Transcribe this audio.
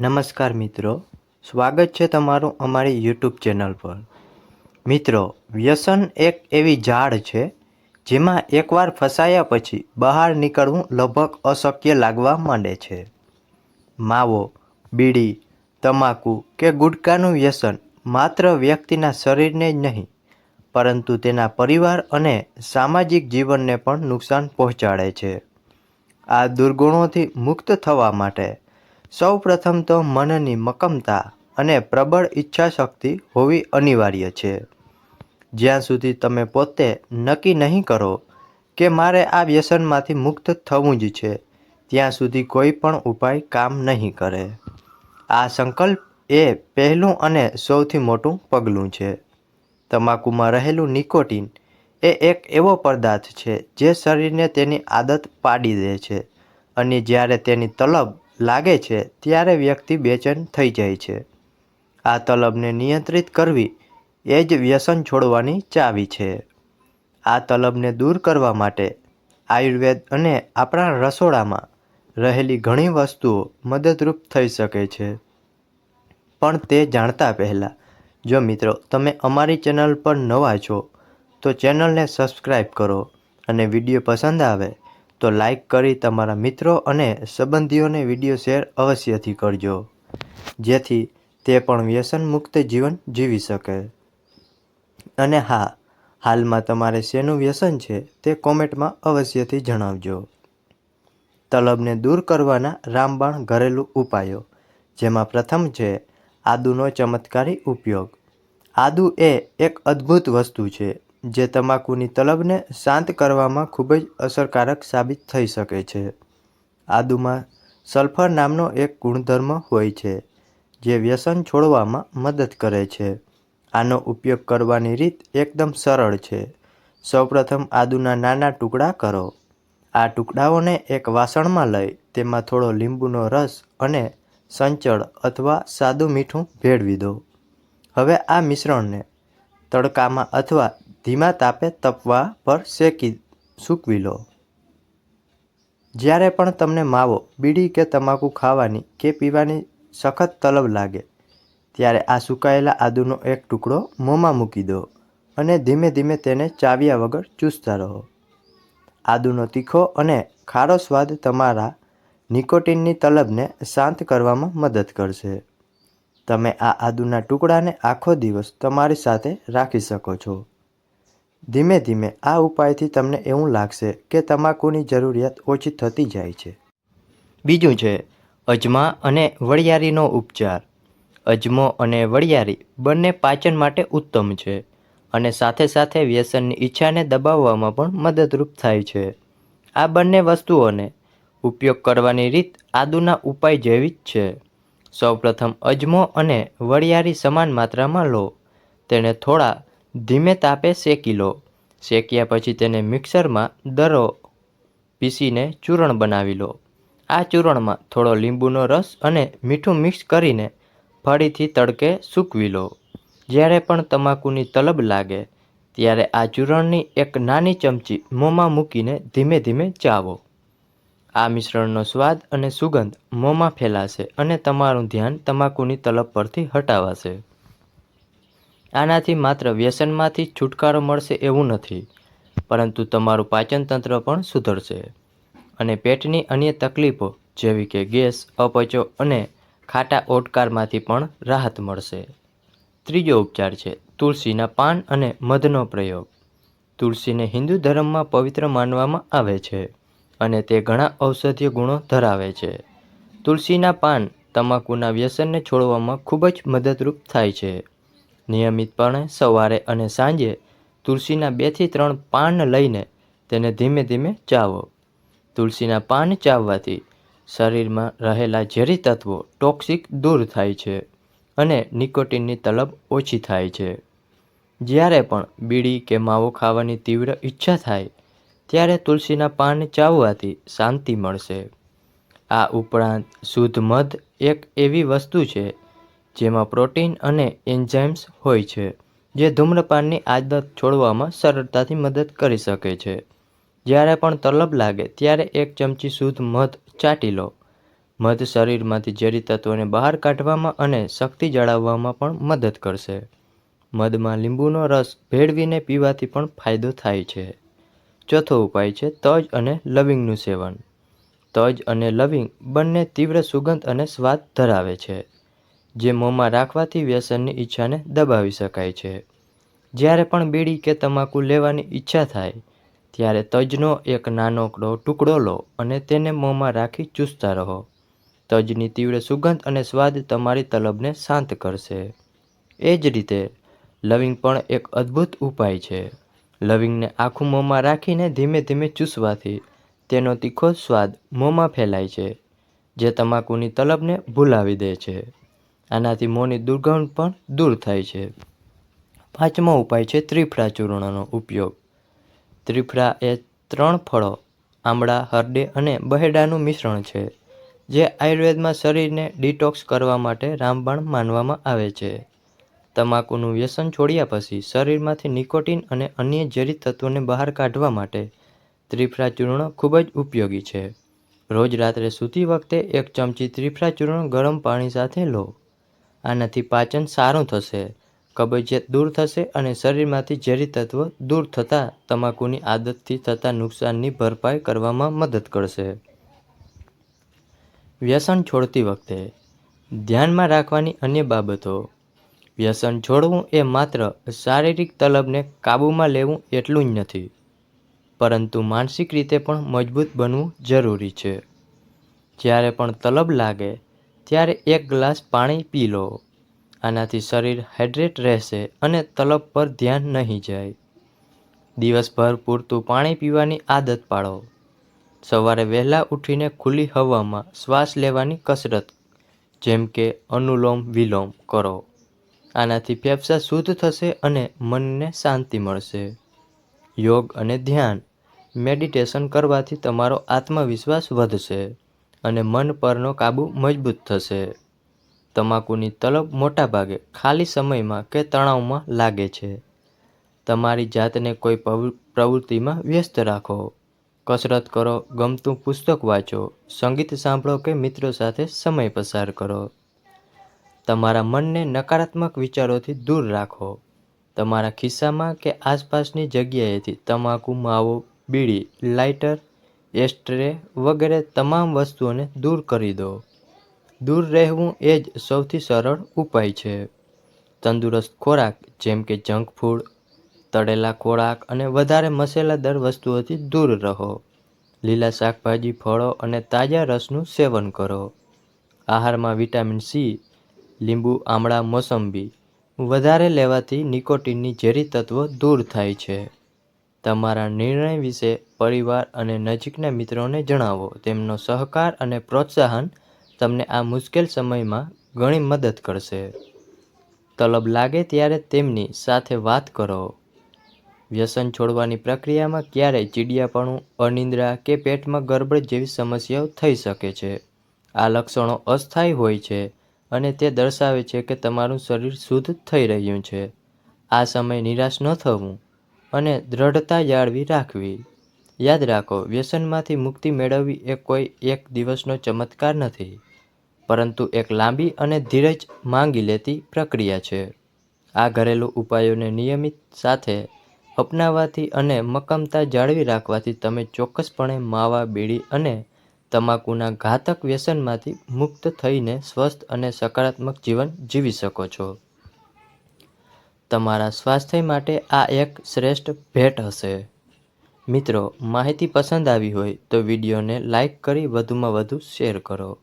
નમસ્કાર મિત્રો. સ્વાગત છે તમારું અમારી યુટ્યુબ ચેનલ પર. મિત્રો, વ્યસન એક એવી ઝાડ છે જેમાં એકવાર ફસાયા પછી બહાર નીકળવું લગભગ અશક્ય લાગવા માંડે છે. માવો, બીડી, તમાકુ કે ગુટકાનું વ્યસન માત્ર વ્યક્તિના શરીરને જ નહીં, પરંતુ તેના પરિવાર અને સામાજિક જીવનને પણ નુકસાન પહોંચાડે છે. આ દુર્ગુણોથી મુક્ત થવા માટે સૌ પ્રથમ તો મનની મક્કમતા અને પ્રબળ ઈચ્છાશક્તિ હોવી અનિવાર્ય છે. જ્યાં સુધી તમે પોતે નક્કી નહીં કરો કે મારે આ વ્યસનમાંથી મુક્ત થવું જ છે, ત્યાં સુધી કોઈ પણ ઉપાય કામ નહીં કરે. આ સંકલ્પ એ પહેલું અને સૌથી મોટું પગલું છે. તમાકુમાં રહેલું નિકોટિન એ એક એવો પદાર્થ છે જે શરીરને તેની આદત પાડી દે છે અને જ્યારે તેની તલબ લાગે છે ત્યારે વ્યક્તિ બેચેન થઈ જાય છે. આ તલબને નિયંત્રિત કરવી એ જ વ્યસન છોડવાની ચાવી છે. આ તલબને દૂર કરવા માટે આયુર્વેદ અને આપણા રસોડામાં રહેલી ઘણી વસ્તુઓ મદદરૂપ થઈ શકે છે. પણ તે જાણતા પહેલાં, જો મિત્રો, તમે અમારી ચેનલ પર નવા છો, તો ચેનલને સબસ્ક્રાઈબ કરો અને વીડિયો પસંદ આવે તો લાઈક કરી તમારા મિત્રો અને સંબંધીઓને વીડિયો શેર અવશ્યથી કરજો, જેથી તે પણ વ્યસન મુક્ત જીવન જીવી શકે. અને હા, હાલમાં તમારે શેનું વ્યસન છે તે કોમેન્ટમાં અવશ્યથી જણાવજો. તલબને દૂર કરવાના રામબાણ ઘરેલું ઉપાયો, જેમાં પ્રથમ છે આદુનો ચમત્કારી ઉપયોગ. આદુ એ એક અદ્ભુત વસ્તુ છે. જે તમાકુની તલબને શાંત કરવામાં ખૂબ જ અસરકારક સાબિત થઈ શકે છે. આદુમાં સલ્ફર નામનો એક ગુણધર્મ હોય છે, જે વ્યસન છોડવામાં મદદ કરે છે. આનો ઉપયોગ કરવાની રીત એકદમ સરળ છે. સૌપ્રથમ આદુના નાના ટુકડા કરો. આ ટુકડાઓને એક વાસણમાં લઈ, તેમાં થોડો લીંબુનો રસ અને સંચળ અથવા સાદું મીઠું ભેળવી દો. હવે આ મિશ્રણને તડકામાં અથવા ધીમા તાપે તપવા પર શેકી સૂકવી લો. જ્યારે પણ તમને માવો, બીડી કે તમાકુ ખાવાની કે પીવાની સખત તલબ લાગે, ત્યારે આ સુકાયેલા આદુનો એક ટુકડો મોંમાં મૂકી દો અને ધીમે ધીમે તેને ચાવ્યા વગર ચૂસતા રહો. આદુનો તીખો અને ખારો સ્વાદ તમારા નિકોટિનની તલબને શાંત કરવામાં મદદ કરશે. તમે આ આદુના ટુકડાને આખો દિવસ તમારી સાથે રાખી શકો છો. ધીમે ધીમે આ ઉપાયથી તમને એવું લાગશે કે તમાકુની જરૂરિયાત ઓછી થતી જાય છે. બીજું છે, અજમા અને વરિયાળીનો ઉપચાર. અજમો અને વરિયાળી બંને પાચન માટે ઉત્તમ છે અને સાથે સાથે વ્યસનની ઈચ્છાને દબાવવામાં પણ મદદરૂપ થાય છે. આ બંને વસ્તુઓને ઉપયોગ કરવાની રીત આદુના ઉપાય જેવી જ છે. સૌપ્રથમ અજમો અને વરિયાળી સમાન માત્રામાં લો. તેને થોડા ધીમે તાપે શેકી લો શેક્યા પછી તેને મિક્સરમાં દરો પીસીને ચૂરણ બનાવી લો આ ચૂરણમાં થોડો લીંબુનો રસ અને મીઠું મિક્સ કરીને ફરીથી તડકે સૂકવી લો જ્યારે પણ તમાકુની તલબ લાગે, ત્યારે આ ચૂરણની એક નાની ચમચી મોંમાં મૂકીને ધીમે ધીમે ચાવો. આ મિશ્રણનો સ્વાદ અને સુગંધ મોંમાં ફેલાશે અને તમારું ધ્યાન તમાકુની તલબ પરથી હટાવાશે. આનાથી માત્ર વ્યસનમાંથી છુટકારો મળશે એવું નથી, પરંતુ તમારું પાચનતંત્ર પણ સુધરશે. અને પેટની અન્ય તકલીફો જેવી કે ગેસ, અપચો અને ખાટા ઓટકારમાંથી પણ રાહત મળશે. ત્રીજો ઉપચાર છે તુલસીના પાન અને મધનો પ્રયોગ. તુલસીને હિન્દુ ધર્મમાં પવિત્ર માનવામાં આવે છે અને તે ઘણા ઔષધીય ગુણો ધરાવે છે. તુલસીના પાન તમાકુના વ્યસનને છોડવામાં ખૂબ જ મદદરૂપ થાય છે. નિયમિતપણે સવારે અને સાંજે તુલસીના બેથી ત્રણ પાન લઈને તેને ધીમે ધીમે ચાવો. તુલસીના પાન ચાવવાથી શરીરમાં રહેલા ઝેરી તત્વો ટોક્સિક દૂર થાય છે અને નિકોટિનની તલબ ઓછી થાય છે. જ્યારે પણ બીડી કે માવો ખાવાની તીવ્ર ઈચ્છા થાય, ત્યારે તુલસીના પાન ચાવવાથી શાંતિ મળશે. આ ઉપરાંત શુદ્ધ મધ એક એવી વસ્તુ છે જેમાં પ્રોટીન અને એન્ઝાઇમ્સ હોય છે, જે ધૂમ્રપાનની આદત છોડવામાં સરળતાથી મદદ કરી શકે છે. જ્યારે પણ તલબ લાગે, ત્યારે એક ચમચી શુદ્ધ મધ ચાટી લો. મધ શરીરમાંથી ઝેરી તત્વોને બહાર કાઢવામાં અને શક્તિ જાળવવામાં પણ મદદ કરશે. મધમાં લીંબુનો રસ ભેળવીને પીવાથી પણ ફાયદો થાય છે. ચોથો ઉપાય છે તજ અને લવિંગનું સેવન. તજ અને લવિંગ બંને તીવ્ર સુગંધ અને સ્વાદ ધરાવે છે. જે મોંમાં રાખવાથી વ્યસનની ઈચ્છાને દબાવી શકાય છે. જ્યારે પણ બીડી કે તમાકુ લેવાની ઈચ્છા થાય, ત્યારે તજનો એક નાનકડો ટુકડો લો અને તેને મોંમાં રાખી ચૂસતા રહો. તજની તીવ્ર સુગંધ અને સ્વાદ તમારી તલબને શાંત કરશે. એ જ રીતે, લવિંગ પણ એક અદ્ભુત ઉપાય છે. લવિંગને આખું મોંમાં રાખીને ધીમે ધીમે ચૂસવાથી તેનો તીખો સ્વાદ મોંમાં ફેલાય છે, જે તમાકુની તલબને ભૂલાવી દે છે. આનાથી મોંની દુર્ગંધ પણ દૂર થાય છે. પાંચમો ઉપાય છે ત્રિફળા ચૂર્ણનો ઉપયોગ. ત્રિફળા એ ત્રણ ફળો, આમળા હરડે અને બહેડાનું મિશ્રણ છે, જે આયુર્વેદમાં શરીરને ડિટોક્સ કરવા માટે રામબાણ માનવામાં આવે છે. તમાકુનું વ્યસન છોડ્યા પછી શરીરમાંથી નિકોટિન અને અન્ય ઝેરી તત્વોને બહાર કાઢવા માટે ત્રિફળા ચૂર્ણ ખૂબ જ ઉપયોગી છે. રોજ રાત્રે સૂતી વખતે એક ચમચી ત્રિફળા ચૂર્ણ ગરમ પાણી સાથે લો. આનાથી પાચન સારું થશે. કબજિયાત દૂર થશે અને શરીરમાંથી ઝેરી તત્વ દૂર થતાં તમાકુની આદતથી થતા નુકસાનની ભરપાઈ કરવામાં મદદ કરશે. વ્યસન છોડતી વખતે ધ્યાનમાં રાખવાની અન્ય બાબતો. વ્યસન છોડવું એ માત્ર શારીરિક તલબને કાબૂમાં લેવું એટલું જ નથી, પરંતુ માનસિક રીતે પણ મજબૂત બનવું જરૂરી છે. જ્યારે પણ તલબ લાગે ત્યારે એક ગ્લાસ પાણી પી લો. આનાથી શરીર હાઇડ્રેટ રહેશે અને તલબ પર ધ્યાન નહીં જાય. દિવસભર પૂરતું પાણી પીવાની આદત પાડો. સવારે વહેલા ઉઠીને ખુલ્લી હવામાં શ્વાસ લેવાની કસરત, જેમ કે અનુલોમ વિલોમ કરો. આનાથી ફેફસા શુદ્ધ થશે અને મનને શાંતિ મળશે. યોગ અને ધ્યાન, મેડિટેશન કરવાથી તમારો આત્મવિશ્વાસ વધશે. અને મન પરનો કાબુ મજબૂત થશે. તમાકુની તલબ મોટાભાગે ખાલી સમયમાં કે તણાવમાં લાગે છે. તમારી જાતને કોઈ પ્રવૃત્તિમાં વ્યસ્ત રાખો. કસરત કરો, ગમતું પુસ્તક વાંચો, સંગીત સાંભળો કે મિત્રો સાથે સમય પસાર કરો. તમારા મનને નકારાત્મક વિચારોથી દૂર રાખો. તમારા ખિસ્સામાં કે આસપાસની જગ્યાએથી તમાકુ, માવો, બીડી, લાઇટર એસ્ટ્રે વગેરે તમામ વસ્તુઓને દૂર કરી દો. દૂર રહેવું એ જ સૌથી સરળ ઉપાય છે. તંદુરસ્ત ખોરાક, જેમ કે જંક ફૂડ, તળેલા ખોરાક અને વધારે મસાલાદાર વસ્તુઓથી દૂર રહો. લીલા શાકભાજી, ફળો અને તાજા રસનું સેવન કરો. આહારમાં વિટામિન સી, લીંબુ, આમળા, મોસંબી વધારે લેવાથી નિકોટિનની ઝેરી તત્વો દૂર થાય છે. તમારા નિર્ણય વિશે પરિવાર અને નજીકના મિત્રોને જણાવો. તેમનો સહકાર અને પ્રોત્સાહન તમને આ મુશ્કેલ સમયમાં ઘણી મદદ કરશે. તલબ લાગે ત્યારે તેમની સાથે વાત કરો. વ્યસન છોડવાની પ્રક્રિયામાં ક્યારેય ચીડિયાપણું, અનિદ્રા કે પેટમાં ગરબડ જેવી સમસ્યાઓ થઈ શકે છે. આ લક્ષણો અસ્થાયી હોય છે અને તે દર્શાવે છે કે તમારું શરીર શુદ્ધ થઈ રહ્યું છે. આ સમય નિરાશ ન થવું. અને દ્રઢતા જાળવી રાખવી. યાદ રાખો, વ્યસનમાંથી મુક્તિ મેળવવી એ કોઈ એક દિવસનો ચમત્કાર નથી, પરંતુ એક લાંબી અને ધીરજ માંગી લેતી પ્રક્રિયા છે. આ ઘરેલું ઉપાયોને નિયમિત સાથે અપનાવવાથી અને મક્કમતા જાળવી રાખવાથી તમે ચોક્કસપણે માવા, બીડી અને તમાકુના ઘાતક વ્યસનમાંથી મુક્ત થઈને સ્વસ્થ અને સકારાત્મક જીવન જીવી શકો છો. તમારા સ્વાસ્થ્ય માટે આ એક શ્રેષ્ઠ ભેટ હશે. મિત્રો, માહિતી પસંદ આવી હોય તો વિડીયોને લાઈક કરી વધુમાં વધુ શેર કરો.